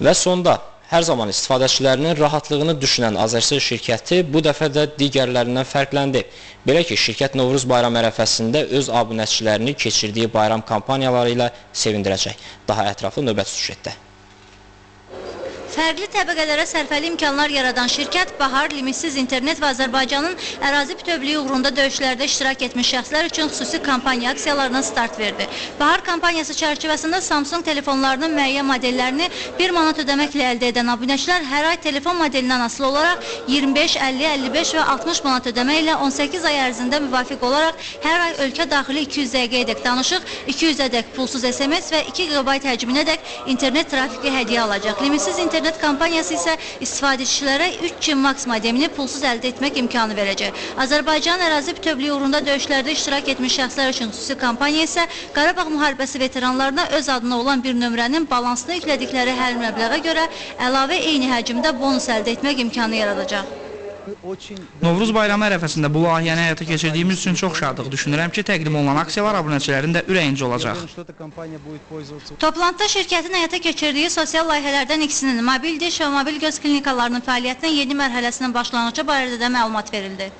Və sonda hər zaman istifadəçilərinin rahatlığını düşünən Azərsel şirkəti bu dəfə də digərlərindən fərqləndi. Belə ki, şirkət Novruz bayramı ərəfəsində öz abunəçilərini keçirdiyi bayram kampaniyaları ilə sevindirəcək. Daha ətraflı növbəti süjetdə. Fərqli təbəqələrə sərfəli imkanlar yaradan şirkət Bahar limitsiz internet və Azərbaycanın ərazi bütövlüyü uğrunda döyüşlərdə iştirak etmiş şəxslər üçün xüsusi kampaniya aksiyalarına start verdi. Bahar kampaniyası çərçivəsində Samsung telefonlarının müəyyən modellərini 1 manat ödəməklə əldə edən abunəçilər hər ay telefon modelindən asılı olaraq 25, 50, 55 və 60 manat ödəməklə 18 ay ərzində müvafiq olaraq hər ay ölkə daxili 200 dəqiqəyədək danışıq, 200 ədək pulsuz SMS və 2 GB həcminədək internet trafiki hədiyyə alacaq. Limitsiz internet internet kampaniyası isə istifadəçilərə 3G Max modemini pulsuz əldə etmək imkanı verəcək. Azərbaycan ərazi bütövlüyü uğrunda döyüşlərdə iştirak etmiş şəxslər üçün xüsusi kampaniya isə Qarabağ müharibəsi veteranlarına öz adına olan bir nömrənin balansını yüklədikləri hər məbləğə görə əlavə eyni həcmdə bonus əldə etmək imkanı yaradacaq. Novruz bayramı ərəfəsində bu layihəni həyata keçirdiyimiz üçün çox şadıq. Düşünürəm ki, təqdim olunan aksiyalar abunəçilərin də ürəyincə olacaq. Toplantıda şirkətin həyata keçirdiyi sosial layihələrdən ikisinin mobil diş və mobil göz klinikalarının fəaliyyətinin yeni mərhələsinin başlanğıcı barədə də məlumat verildi.